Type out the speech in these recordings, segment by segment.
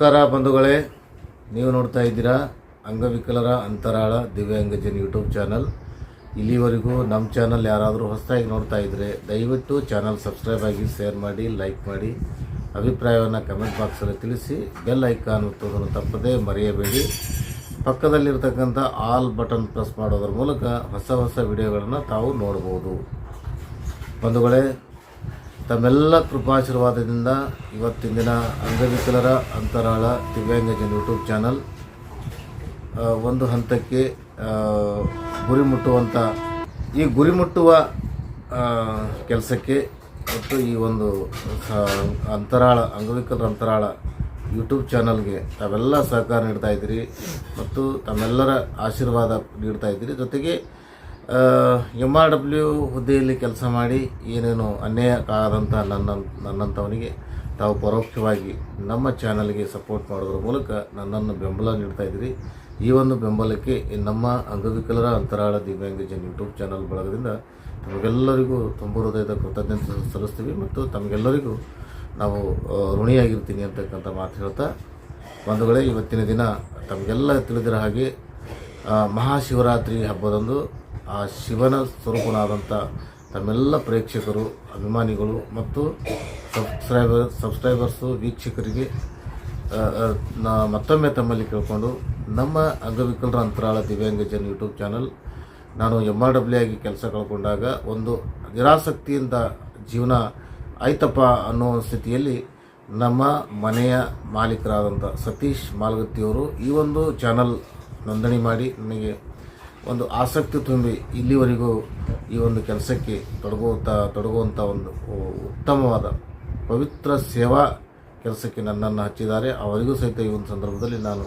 ನಮಸ್ಕಾರ ಬಂಧುಗಳೇ, ನೀವು ನೋಡ್ತಾ ಇದ್ದೀರಾ ಅಂಗವಿಕಲರ ಅಂತರಾಳ ದಿವ್ಯಾಂಗಜನ್ ಯೂಟ್ಯೂಬ್ ಚಾನಲ್. ಇಲ್ಲಿವರೆಗೂ ನಮ್ಮ ಚಾನಲ್ ಯಾರಾದರೂ ಹೊಸದಾಗಿ ನೋಡ್ತಾ ಇದ್ದರೆ ದಯವಿಟ್ಟು ಚಾನಲ್ ಸಬ್ಸ್ಕ್ರೈಬ್ ಆಗಿ, ಶೇರ್ ಮಾಡಿ, ಲೈಕ್ ಮಾಡಿ, ಅಭಿಪ್ರಾಯವನ್ನು ಕಮೆಂಟ್ ಬಾಕ್ಸಲ್ಲಿ ತಿಳಿಸಿ, ಬೆಲ್ ಐಕಾನ್ ಒತ್ತೋದನ್ನು ತಪ್ಪದೇ ಮರೆಯಬೇಡಿ. ಪಕ್ಕದಲ್ಲಿರ್ತಕ್ಕಂಥ ಆಲ್ ಬಟನ್ ಪ್ರೆಸ್ ಮಾಡೋದ್ರ ಮೂಲಕ ಹೊಸ ಹೊಸ ವಿಡಿಯೋಗಳನ್ನು ತಾವು ನೋಡ್ಬೋದು. ಬಂಧುಗಳೇ ತಮ್ಮೆಲ್ಲ ಕೃಪಾಶೀರ್ವಾದದಿಂದ ಇವತ್ತಿನ ದಿನ ಅಂಗವಿಕಲರ ಅಂತರಾಳ ದಿವ್ಯಾಂಗಜನ್ ಯೂಟ್ಯೂಬ್ ಚಾನಲ್ ಒಂದು ಹಂತಕ್ಕೆ ಗುರಿ ಮುಟ್ಟುವಂಥ ಈ ಗುರಿ ಮುಟ್ಟುವ ಕೆಲಸಕ್ಕೆ ಮತ್ತು ಈ ಒಂದು ಅಂತರಾಳ, ಅಂಗವಿಕಲರ ಅಂತರಾಳ ಯೂಟ್ಯೂಬ್ ಚಾನಲ್ಗೆ ತಾವೆಲ್ಲ ಸಹಕಾರ ನೀಡ್ತಾ ಇದ್ದೀರಿ ಮತ್ತು ತಮ್ಮೆಲ್ಲರ ಆಶೀರ್ವಾದ ನೀಡ್ತಾ ಇದ್ದೀರಿ. ಜೊತೆಗೆ ಎಂ ಆರ್ ಡಬ್ಲ್ಯೂ ಹುದ್ದೆಯಲ್ಲಿ ಕೆಲಸ ಮಾಡಿ ಏನೇನು ಅನ್ಯಾಯ ಆದಂಥ ನನ್ನ ನನ್ನಂಥವನಿಗೆ ತಾವು ಪರೋಕ್ಷವಾಗಿ ನಮ್ಮ ಚಾನಲ್ಗೆ ಸಪೋರ್ಟ್ ಮಾಡೋದ್ರ ಮೂಲಕ ನನ್ನನ್ನು ಬೆಂಬಲ ನೀಡ್ತಾ ಇದ್ದೀರಿ. ಈ ಒಂದು ಬೆಂಬಲಕ್ಕೆ ನಮ್ಮ ಅಂಗವಿಕಲರ ಅಂತರಾಳ ದಿವ್ಯಾಂಗಜನ್ ಯೂಟ್ಯೂಬ್ ಚಾನಲ್ ಬಳಗದಿಂದ ತಮಗೆಲ್ಲರಿಗೂ ತುಂಬ ಹೃದಯದ ಕೃತಜ್ಞತೆ ಸಲ್ಲಿಸ್ತೀವಿ ಮತ್ತು ತಮಗೆಲ್ಲರಿಗೂ ನಾವು ಋಣಿಯಾಗಿರ್ತೀನಿ ಅಂತಕ್ಕಂಥ ಮಾತು ಹೇಳ್ತಾ ಬಂಧುಗಳೇ, ಇವತ್ತಿನ ದಿನ ತಮಗೆಲ್ಲ ತಿಳಿದಿರೋ ಹಾಗೆ ಮಹಾಶಿವರಾತ್ರಿ ಹಬ್ಬದಂದು ಆ ಶಿವನ ಸ್ವರೂಪನಾದಂಥ ತಮ್ಮೆಲ್ಲ ಪ್ರೇಕ್ಷಕರು, ಅಭಿಮಾನಿಗಳು ಮತ್ತು ಸಬ್ಸ್ಕ್ರೈಬರ್ ಸಬ್ಸ್ಕ್ರೈಬರ್ಸು ವೀಕ್ಷಕರಿಗೆ ನಾ ಮತ್ತೊಮ್ಮೆ ತಮ್ಮಲ್ಲಿ ಕೇಳಿಕೊಂಡು ನಮ್ಮ ಅಂಗವಿಕಲರ ಅಂತರಾಳ ದಿವ್ಯಾಂಗಜನ್ ಯೂಟ್ಯೂಬ್ ಚಾನಲ್, ನಾನು ಎಂ ಆರ್ ಡಬ್ಲ್ಯೂ ಆಗಿ ಕೆಲಸ ಕಳ್ಕೊಂಡಾಗ ಒಂದು ನಿರಾಸಕ್ತಿಯಿಂದ ಜೀವನ ಆಯ್ತಪ್ಪ ಅನ್ನೋ ಸ್ಥಿತಿಯಲ್ಲಿ ನಮ್ಮ ಮನೆಯ ಮಾಲೀಕರಾದಂಥ ಸತೀಶ್ ಮಾಲ್ಗತ್ತಿಯವರು ಈ ಒಂದು ಚಾನಲ್ ನೋಂದಣಿ ಮಾಡಿ ನನಗೆ ಒಂದು ಆಸಕ್ತಿ ತುಂಬಿ ಇಲ್ಲಿವರೆಗೂ ಈ ಒಂದು ಕೆಲಸಕ್ಕೆ ತೊಡಗುವಂಥ ತೊಡಗುವಂಥ ಒಂದು ಉತ್ತಮವಾದ ಪವಿತ್ರ ಸೇವಾ ಕೆಲಸಕ್ಕೆ ನನ್ನನ್ನು ಹಚ್ಚಿದ್ದಾರೆ. ಅವರಿಗೂ ಸಹಿತ ಈ ಒಂದು ಸಂದರ್ಭದಲ್ಲಿ ನಾನು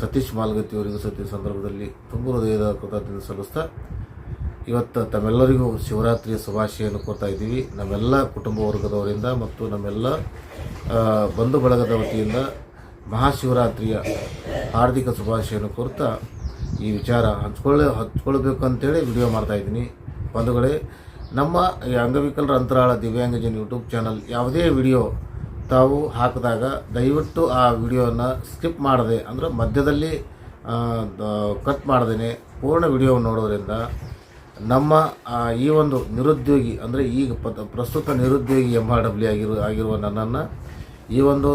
ಸತೀಶ್ ಮಾಲ್ಗತ್ತಿ ಅವರಿಗೂ ಸಹಿತ ಈ ಸಂದರ್ಭದಲ್ಲಿ ತುಂಬ ಹೃದಯದ ಕೃತಜ್ಞತೆ ಸಲ್ಲಿಸ್ತಾ, ಇವತ್ತು ತಮ್ಮೆಲ್ಲರಿಗೂ ಶಿವರಾತ್ರಿಯ ಶುಭಾಶಯನ್ನು ಕೊಡ್ತಾ ಇದ್ದೀವಿ. ನಮ್ಮೆಲ್ಲ ಕುಟುಂಬ ವರ್ಗದವರಿಂದ ಮತ್ತು ನಮ್ಮೆಲ್ಲ ಬಂಧು ಬಳಗದ ವತಿಯಿಂದ ಮಹಾಶಿವರಾತ್ರಿಯ ಹಾರ್ದಿಕ ಶುಭಾಶಯನ್ನು ಕೋರ್ತಾ ಈ ವಿಚಾರ ಹಂಚ್ಕೊಳ್ಳೆ ಹಚ್ಕೊಳ್ಬೇಕು ಅಂತೇಳಿ ವಿಡಿಯೋ ಮಾಡ್ತಾ ಇದ್ದೀನಿ. ಬಂಧುಗಳೇ, ನಮ್ಮ ಈ ಅಂಗವಿಕಲರ ಅಂತರಾಳ ದಿವ್ಯಾಂಗಜನ್ ಯೂಟ್ಯೂಬ್ ಚಾನಲ್ ಯಾವುದೇ ವಿಡಿಯೋ ತಾವು ಹಾಕಿದಾಗ ದಯವಿಟ್ಟು ಆ ವಿಡಿಯೋನ ಸ್ಕಿಪ್ ಮಾಡದೆ, ಅಂದರೆ ಮಧ್ಯದಲ್ಲಿ ಕಟ್ ಮಾಡ್ದೇ ಪೂರ್ಣ ವಿಡಿಯೋ ನೋಡೋದ್ರಿಂದ ನಮ್ಮ ಈ ಒಂದು ನಿರುದ್ಯೋಗಿ, ಅಂದರೆ ಈಗ ಪ್ರಸ್ತುತ ನಿರುದ್ಯೋಗಿ ಎಂ ಆರ್ ಡಬ್ಲ್ಯೂ ಆಗಿರುವ ಆಗಿರುವ ನನ್ನನ್ನು ಈ ಒಂದು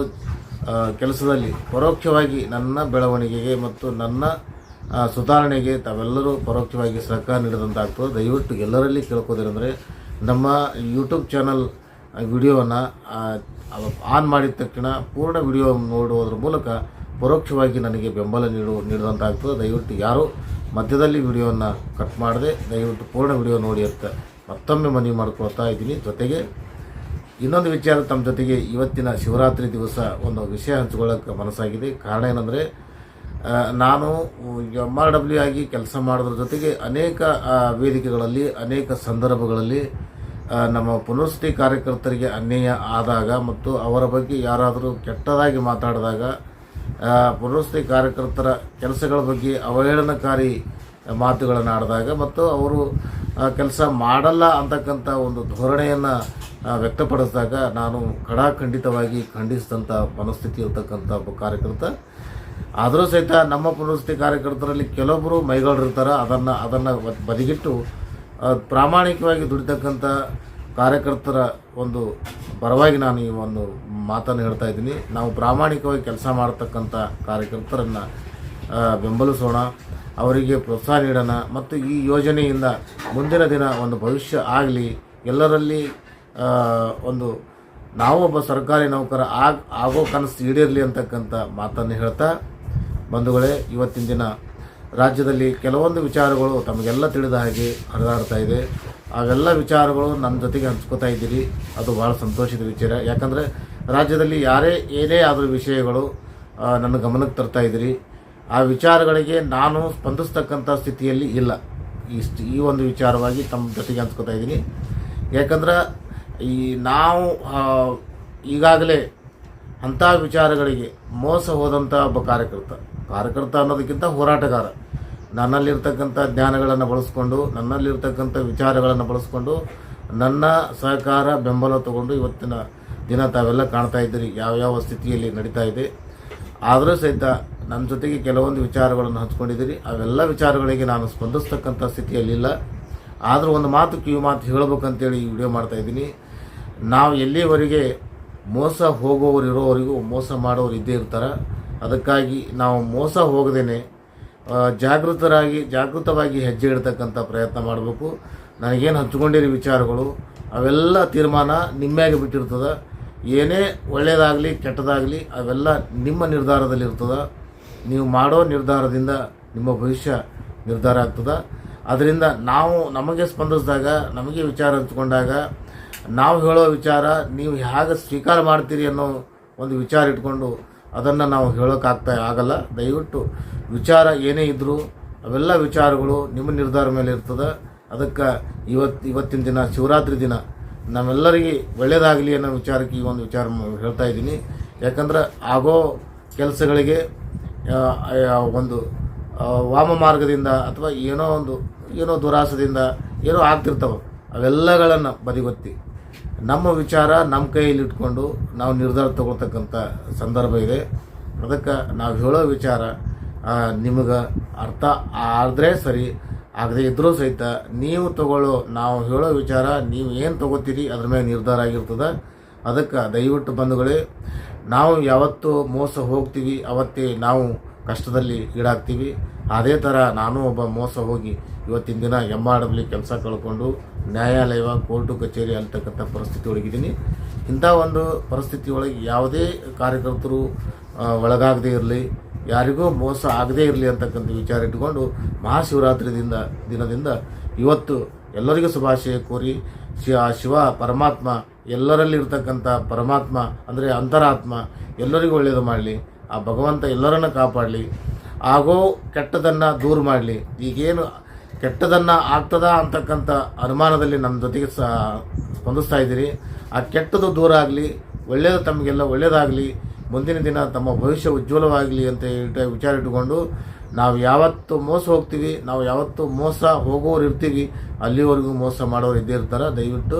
ಕೆಲಸದಲ್ಲಿ ಪರೋಕ್ಷವಾಗಿ ನನ್ನ ಬೆಳವಣಿಗೆಗೆ ಮತ್ತು ನನ್ನ ಸುಧಾರಣೆಗೆ ತಾವೆಲ್ಲರೂ ಪರೋಕ್ಷವಾಗಿ ಸಹಕಾರ ನೀಡಿದಂತಾಗ್ತದೆ. ದಯವಿಟ್ಟು ಎಲ್ಲರಲ್ಲಿ ಕೇಳ್ಕೋದೇನೆಂದರೆ ನಮ್ಮ ಯೂಟ್ಯೂಬ್ ಚಾನಲ್ ವಿಡಿಯೋವನ್ನು ಆನ್ ಮಾಡಿದ ತಕ್ಷಣ ಪೂರ್ಣ ವಿಡಿಯೋ ನೋಡುವುದರ ಮೂಲಕ ಪರೋಕ್ಷವಾಗಿ ನನಗೆ ಬೆಂಬಲ ನೀಡು, ನೀಡಿದಂತಾಗ್ತದೆ. ದಯವಿಟ್ಟು ಯಾರೂ ಮಧ್ಯದಲ್ಲಿ ವಿಡಿಯೋವನ್ನು ಕಟ್ ಮಾಡದೆ ದಯವಿಟ್ಟು ಪೂರ್ಣ ವಿಡಿಯೋ ನೋಡಿ ಅಂತ ಮತ್ತೊಮ್ಮೆ ಮನವಿ ಮಾಡ್ಕೊಳ್ತಾ ಇದ್ದೀನಿ. ಜೊತೆಗೆ ಇನ್ನೊಂದು ವಿಚಾರ ತಮ್ಮ ಜೊತೆಗೆ ಇವತ್ತಿನ ಶಿವರಾತ್ರಿ ದಿವಸ ಒಂದು ವಿಷಯ ಹಂಚ್ಕೊಳ್ಳೋಕೆ ಮನಸ್ಸಾಗಿದೆ. ಕಾರಣ ಏನಂದರೆ ನಾನು ಎಂ ಆರ್ ಡಬ್ಲ್ಯೂ ಆಗಿ ಕೆಲಸ ಮಾಡೋದ್ರ ಜೊತೆಗೆ ಅನೇಕ ವೇದಿಕೆಗಳಲ್ಲಿ ಅನೇಕ ಸಂದರ್ಭಗಳಲ್ಲಿ ನಮ್ಮ ಪುನರ್ವಸತಿ ಕಾರ್ಯಕರ್ತರಿಗೆ ಅನ್ಯಾಯ ಆದಾಗ ಮತ್ತು ಅವರ ಬಗ್ಗೆ ಯಾರಾದರೂ ಕೆಟ್ಟದಾಗಿ ಮಾತಾಡಿದಾಗ ಆ, ಕಾರ್ಯಕರ್ತರ ಕೆಲಸಗಳ ಬಗ್ಗೆ ಅವಹೇಳನಕಾರಿ ಮಾತುಗಳನ್ನು ಆಡಿದಾಗ ಮತ್ತು ಅವರು ಕೆಲಸ ಮಾಡಲ್ಲ ಅಂತಕ್ಕಂಥ ಒಂದು ಧೋರಣೆಯನ್ನು ವ್ಯಕ್ತಪಡಿಸಿದಾಗ ನಾನು ಖಡಾಖಂಡಿತವಾಗಿ ಖಂಡಿಸಿದಂಥ ಮನಸ್ಥಿತಿ ಇರತಕ್ಕಂಥ ಒಬ್ಬ ಕಾರ್ಯಕರ್ತ. ಆದರೂ ಸಹಿತ ನಮ್ಮ ಪುನರ್ವಸತಿ ಕಾರ್ಯಕರ್ತರಲ್ಲಿ ಕೆಲವೊಬ್ಬರು ಮೈಗಳಿರ್ತಾರೆ ಅದನ್ನು ಅದನ್ನು ಬದಿಗಿಟ್ಟು ಪ್ರಾಮಾಣಿಕವಾಗಿ ದುಡಿತಕ್ಕಂಥ ಕಾರ್ಯಕರ್ತರ ಒಂದು ಪರವಾಗಿ ನಾನು ಈ ಒಂದು ಮಾತನ್ನು ಹೇಳ್ತಾ ಇದ್ದೀನಿ. ನಾವು ಪ್ರಾಮಾಣಿಕವಾಗಿ ಕೆಲಸ ಮಾಡತಕ್ಕಂಥ ಕಾರ್ಯಕರ್ತರನ್ನು ಬೆಂಬಲಿಸೋಣ, ಅವರಿಗೆ ಪ್ರೋತ್ಸಾಹ ನೀಡೋಣ ಮತ್ತು ಈ ಯೋಜನೆಯಿಂದ ಮುಂದಿನ ದಿನ ಒಂದು ಭವಿಷ್ಯ ಆಗಲಿ, ಎಲ್ಲರಲ್ಲಿ ಒಂದು ನಾವು ಒಬ್ಬ ಸರ್ಕಾರಿ ನೌಕರ ಆಗ, ಆಗೋ ಕನಸು ಈಡೇರಲಿ ಅಂತಕ್ಕಂಥ ಮಾತನ್ನು ಹೇಳ್ತಾ ಬಂಧುಗಳೇ, ಇವತ್ತಿನ ದಿನ ರಾಜ್ಯದಲ್ಲಿ ಕೆಲವೊಂದು ವಿಚಾರಗಳು ತಮಗೆಲ್ಲ ತಿಳಿದ ಹಾಗೆ ಹರಿದಾಡ್ತಾ ಇದೆ. ಅವೆಲ್ಲ ವಿಚಾರಗಳು ನನ್ನ ಜೊತೆಗೆ ಹಂಚ್ಕೋತಾ ಇದ್ದೀರಿ. ಅದು ಭಾಳ ಸಂತೋಷದ ವಿಚಾರ. ಯಾಕಂದರೆ ರಾಜ್ಯದಲ್ಲಿ ಯಾರೇ, ಏನೇ ಆದರೂ ವಿಷಯಗಳು ನನ್ನ ಗಮನಕ್ಕೆ ತರ್ತಾ ಇದ್ದೀರಿ. ಆ ವಿಚಾರಗಳಿಗೆ ನಾನು ಸ್ಪಂದಿಸ್ತಕ್ಕಂಥ ಸ್ಥಿತಿಯಲ್ಲಿ ಇಲ್ಲ. ಇಷ್ಟು, ಈ ಒಂದು ವಿಚಾರವಾಗಿ ತಮ್ಮ ಜೊತೆಗೆ ಹಂಚ್ಕೋತಾ ಇದ್ದೀನಿ. ಯಾಕಂದ್ರೆ ಈ ನಾವು ಈಗಾಗಲೇ ಅಂಥ ವಿಚಾರಗಳಿಗೆ ಮೋಸ ಹೋದಂಥ ಒಬ್ಬ ಕಾರ್ಯಕರ್ತ. ಕಾರ್ಯಕರ್ತ ಅನ್ನೋದಕ್ಕಿಂತ ಹೋರಾಟಗಾರ. ನನ್ನಲ್ಲಿರ್ತಕ್ಕಂಥ ಜ್ಞಾನಗಳನ್ನು ಬಳಸ್ಕೊಂಡು, ನನ್ನಲ್ಲಿರ್ತಕ್ಕಂಥ ವಿಚಾರಗಳನ್ನು ಬಳಸ್ಕೊಂಡು, ನನ್ನ ಸಹಕಾರ ಬೆಂಬಲ ತಗೊಂಡು ಇವತ್ತಿನ ದಿನ ತಾವೆಲ್ಲ ಕಾಣ್ತಾ ಇದ್ದೀರಿ. ಯಾವ್ಯಾವ ಸ್ಥಿತಿಯಲ್ಲಿ ನಡೀತಾ ಇದೆ. ಆದರೂ ಸಹಿತ ನನ್ನ ಜೊತೆಗೆ ಕೆಲವೊಂದು ವಿಚಾರಗಳನ್ನು ಹಂಚ್ಕೊಂಡಿದ್ದೀರಿ. ಅವೆಲ್ಲ ವಿಚಾರಗಳಿಗೆ ನಾನು ಸ್ಪಂದಿಸ್ತಕ್ಕಂಥ ಸ್ಥಿತಿಯಲ್ಲಿಲ್ಲ ಆದರೂ ಒಂದು ಮಾತು ಕಿವಿ ಮಾತು ಹೇಳಬೇಕಂತೇಳಿ ಈ ವಿಡಿಯೋ ಮಾಡ್ತಾ ಇದ್ದೀನಿ. ನಾವು ಎಲ್ಲಿಯವರೆಗೆ ಮೋಸ ಹೋಗೋರು ಇರೋವರೆಗೂ ಮೋಸ ಮಾಡೋರು ಇದ್ದೇ ಇರ್ತಾರೆ. ಅದಕ್ಕಾಗಿ ನಾವು ಮೋಸ ಹೋಗದೇನೆ ಜಾಗೃತರಾಗಿ, ಜಾಗೃತವಾಗಿ ಹೆಜ್ಜೆ ಇಡ್ತಕ್ಕಂಥ ಪ್ರಯತ್ನ ಮಾಡಬೇಕು. ನನಗೇನು ಹಂಚ್ಕೊಂಡಿರೋ ವಿಚಾರಗಳು? ಅವೆಲ್ಲ ತೀರ್ಮಾನ ನಿಮ್ಮ್ಯಾಗೆ ಬಿಟ್ಟಿರ್ತದೆ. ಏನೇ ಒಳ್ಳೆಯದಾಗಲಿ ಕೆಟ್ಟದಾಗಲಿ, ಅವೆಲ್ಲ ನಿಮ್ಮ ನಿರ್ಧಾರದಲ್ಲಿ ಇರ್ತದೆ. ನೀವು ಮಾಡೋ ನಿರ್ಧಾರದಿಂದ ನಿಮ್ಮ ಭವಿಷ್ಯ ನಿರ್ಧಾರ ಆಗ್ತದೆ. ಅದರಿಂದ ನಾವು ನಮಗೆ ಸ್ಪಂದಿಸಿದಾಗ, ನಮಗೆ ವಿಚಾರ ಹಂಚ್ಕೊಂಡಾಗ, ನಾವು ಹೇಳೋ ವಿಚಾರ ನೀವು ಹೇಗೆ ಸ್ವೀಕಾರ ಮಾಡ್ತೀರಿ ಅನ್ನೋ ಒಂದು ವಿಚಾರ ಇಟ್ಕೊಂಡು ಅದನ್ನು ನಾವು ಹೇಳೋಕ್ಕಾಗ್ತಾ ಆಗಲ್ಲ. ದಯವಿಟ್ಟು ವಿಚಾರ ಏನೇ ಇದ್ದರೂ ಅವೆಲ್ಲ ವಿಚಾರಗಳು ನಿಮ್ಮ ನಿರ್ಧಾರ ಮೇಲೆ ಇರ್ತದೆ. ಅದಕ್ಕೆ ಇವತ್ತು ಇವತ್ತಿನ ದಿನ, ಶಿವರಾತ್ರಿ ದಿನ ನಮ್ಮೆಲ್ಲರಿಗೆ ಒಳ್ಳೆಯದಾಗಲಿ ಅನ್ನೋ ವಿಚಾರಕ್ಕೆ ಈ ಒಂದು ವಿಚಾರ ಹೇಳ್ತಾ ಇದ್ದೀನಿ. ಯಾಕಂದ್ರೆ ಆಗೋ ಕೆಲಸಗಳಿಗೆ ಒಂದು ವಾಮ ಮಾರ್ಗದಿಂದ ಅಥವಾ ಏನೋ ಒಂದು, ಏನೋ ದುರಾಸದಿಂದ ಏನೋ ಆಗ್ತಿರ್ತವೆ. ಅವೆಲ್ಲಗಳನ್ನು ಬದಿಗೊತ್ತಿ. ನಮ್ಮ ವಿಚಾರ ನಮ್ಮ ಕೈಯಲ್ಲಿ ಇಟ್ಕೊಂಡು ನಾವು ನಿರ್ಧಾರ ತಗೊಳ್ತಕ್ಕಂಥ ಸಂದರ್ಭ ಇದೆ. ಅದಕ್ಕೆ ನಾವು ಹೇಳೋ ವಿಚಾರ ನಿಮಗೆ ಅರ್ಥ ಆದರೆ ಸರಿ, ಆಗದೆ ಇದ್ದರೂ ಸಹಿತ ನೀವು ತಗೊಳ್ಳೋ, ನಾವು ಹೇಳೋ ವಿಚಾರ, ನೀವು ಏನು ತಗೋತೀರಿ ಅದ್ರ ಮೇಲೆ ನಿರ್ಧಾರ ಆಗಿರ್ತದೆ. ಅದಕ್ಕೆ ದಯವಿಟ್ಟು ಬಂಧುಗಳೇ, ನಾವು ಯಾವತ್ತು ಮೋಸ ಹೋಗ್ತೀವಿ, ಅವತ್ತೇ ನಾವು ಕಷ್ಟದಲ್ಲಿ ಈಡಾಗ್ತೀವಿ. ಅದೇ ಥರ ನಾನು ಒಬ್ಬ ಮೋಸ ಹೋಗಿ ಇವತ್ತಿನ ದಿನ ಎಂ ಆರ್ ಡಬ್ಲ್ಯೂ ಕೆಲಸ ಕಳ್ಕೊಂಡು ನ್ಯಾಯಾಲಯ, ಕೋರ್ಟು, ಕಚೇರಿ ಅಂತಕ್ಕಂಥ ಪರಿಸ್ಥಿತಿ ಒಳಗಿದ್ದೀನಿ. ಇಂಥ ಒಂದು ಪರಿಸ್ಥಿತಿ ಒಳಗೆ ಯಾವುದೇ ಕಾರ್ಯಕರ್ತರು ಒಳಗಾಗದೇ ಇರಲಿ, ಯಾರಿಗೂ ಮೋಸ ಆಗದೇ ಇರಲಿ ಅಂತಕ್ಕಂಥ ವಿಚಾರ ಇಟ್ಟುಕೊಂಡು ಮಹಾಶಿವರಾತ್ರಿದಿಂದ ದಿನದಿಂದ ಇವತ್ತು ಎಲ್ಲರಿಗೂ ಶುಭಾಶಯ ಕೋರಿ, ಶಿ, ಆ ಶಿವ ಪರಮಾತ್ಮ ಎಲ್ಲರಲ್ಲಿ ಇರ್ತಕ್ಕಂಥ ಪರಮಾತ್ಮ ಅಂದರೆ ಅಂತರಾತ್ಮ ಎಲ್ಲರಿಗೂ ಒಳ್ಳೆಯದು ಮಾಡಲಿ. ಆ ಭಗವಂತ ಎಲ್ಲರನ್ನು ಕಾಪಾಡಲಿ. ಆಗೋ ಕೆಟ್ಟದನ್ನು ದೂರ ಮಾಡಲಿ. ಈಗೇನು ಕೆಟ್ಟದನ್ನು ಆಗ್ತದ ಅಂತಕ್ಕಂಥ ಅನುಮಾನದಲ್ಲಿ ನಮ್ಮ ಜೊತೆಗೆ ಸ ಸ್ಪಂದಿಸ್ತಾ ಇದ್ದೀರಿ. ಆ ಕೆಟ್ಟದು ದೂರ ಆಗಲಿ ಒಳ್ಳೆಯದು ತಮಗೆಲ್ಲ ಒಳ್ಳೆಯದಾಗಲಿ ಮುಂದಿನ ದಿನ ತಮ್ಮ ಭವಿಷ್ಯ ಉಜ್ವಲವಾಗಲಿ ಅಂತ ಇಟ್ಟ ವಿಚಾರ ಇಟ್ಟುಕೊಂಡು ನಾವು ಯಾವತ್ತು ಮೋಸ ಹೋಗ್ತೀವಿ, ನಾವು ಯಾವತ್ತು ಮೋಸ ಹೋಗೋರು ಇರ್ತೀವಿ, ಅಲ್ಲಿವರೆಗೂ ಮೋಸ ಮಾಡೋರು ಇದ್ದೇ ಇರ್ತಾರೆ. ದಯವಿಟ್ಟು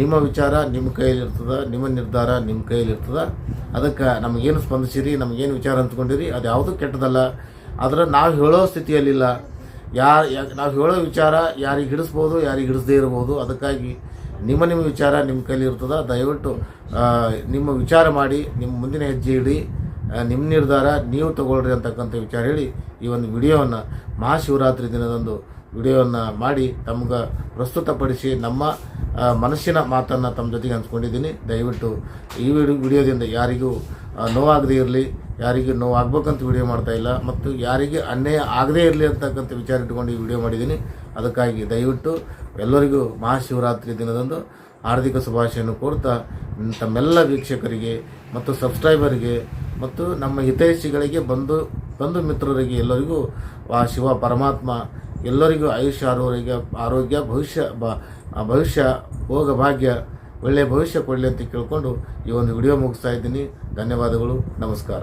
ನಿಮ್ಮ ವಿಚಾರ ನಿಮ್ಮ ಕೈಯಲ್ಲಿ ಇರ್ತದೆ, ನಿಮ್ಮ ನಿರ್ಧಾರ ನಿಮ್ಮ ಕೈಯಲ್ಲಿ ಇರ್ತದೆ. ಅದಕ್ಕೆ ನಮಗೇನು ಸ್ಪಂದಿಸಿರಿ, ನಮಗೇನು ವಿಚಾರ ಅಂತ್ಕೊಂಡಿರಿ ಅದು ಯಾವುದೂ ಕೆಟ್ಟದಲ್ಲ. ಆದರೆ ನಾವು ಹೇಳೋ ಸ್ಥಿತಿಯಲ್ಲಿಲ್ಲ. ಯಾರು ನಾವು ಹೇಳೋ ವಿಚಾರ ಯಾರಿಗೆ ಹಿಡಿಸ್ಬೋದು, ಯಾರಿಗೆ ಹಿಡಿಸದೇ ಇರ್ಬೋದು. ಅದಕ್ಕಾಗಿ ನಿಮ್ಮ ನಿಮ್ಮ ವಿಚಾರ ನಿಮ್ಮ ಕೈಯಲ್ಲಿ ಇರ್ತದೆ. ದಯವಿಟ್ಟು ನಿಮ್ಮ ವಿಚಾರ ಮಾಡಿ, ನಿಮ್ಮ ಮುಂದಿನ ಹೆಜ್ಜೆ ಇಡಿ ನಿಮ್ಮ ನಿರ್ಧಾರ ನೀವು ತಗೊಳ್ರಿ ಅಂತಕ್ಕಂಥ ವಿಚಾರ ಹೇಳಿ ಈ ಒಂದು ವಿಡಿಯೋವನ್ನು ಮಹಾಶಿವರಾತ್ರಿ ದಿನದಂದು ವಿಡಿಯೋವನ್ನು ಮಾಡಿ ತಮ್ಗೆ ಪ್ರಸ್ತುತಪಡಿಸಿ ನಮ್ಮ ಮನಸ್ಸಿನ ಮಾತನ್ನು ತಮ್ಮ ಜೊತೆಗೆ ಹಂಚ್ಕೊಂಡಿದ್ದೀನಿ. ದಯವಿಟ್ಟು ಈ ವಿಡಿಯೋ ವಿಡಿಯೋದಿಂದ ಯಾರಿಗೂ ನೋವಾಗದೇ ಇರಲಿ, ಯಾರಿಗೆ ನೋವಾಗಬೇಕಂತ ವಿಡಿಯೋ ಮಾಡ್ತಾ ಇಲ್ಲ, ಮತ್ತು ಯಾರಿಗೆ ಅನ್ಯಾಯ ಆಗದೇ ಇರಲಿ ಅಂತಕ್ಕಂಥ ವಿಚಾರ ಇಟ್ಕೊಂಡು ಈ ವಿಡಿಯೋ ಮಾಡಿದ್ದೀನಿ. ಅದಕ್ಕಾಗಿ ದಯವಿಟ್ಟು ಎಲ್ಲರಿಗೂ ಮಹಾಶಿವರಾತ್ರಿ ದಿನದಂದು ಹಾರ್ದಿಕ ಶುಭಾಶಯನ್ನು ಕೋರ್ತಾ, ತಮ್ಮೆಲ್ಲ ವೀಕ್ಷಕರಿಗೆ ಮತ್ತು ಸಬ್ಸ್ಕ್ರೈಬರಿಗೆ ಮತ್ತು ನಮ್ಮ ಹಿತೈಷಿಗಳಿಗೆ ಬಂಧು ಬಂಧು ಮಿತ್ರರಿಗೆ ಎಲ್ಲರಿಗೂ ಆ ಶಿವ ಪರಮಾತ್ಮ ಎಲ್ಲರಿಗೂ ಆಯುಷ್ಯ, ಆರೋಗ್ಯ ಆರೋಗ್ಯ, ಭವಿಷ್ಯ ಭವಿಷ್ಯ, ಭೋಗ, ಭಾಗ್ಯ ಒಳ್ಳೆಯ ಭವಿಷ್ಯ ಕೊಡಲಿ ಅಂತ ಕೇಳಿಕೊಂಡು ಈ ಒಂದು ವಿಡಿಯೋ ಮುಗಿಸ್ತಾ ಇದ್ದೀನಿ. ಧನ್ಯವಾದಗಳು. ನಮಸ್ಕಾರ.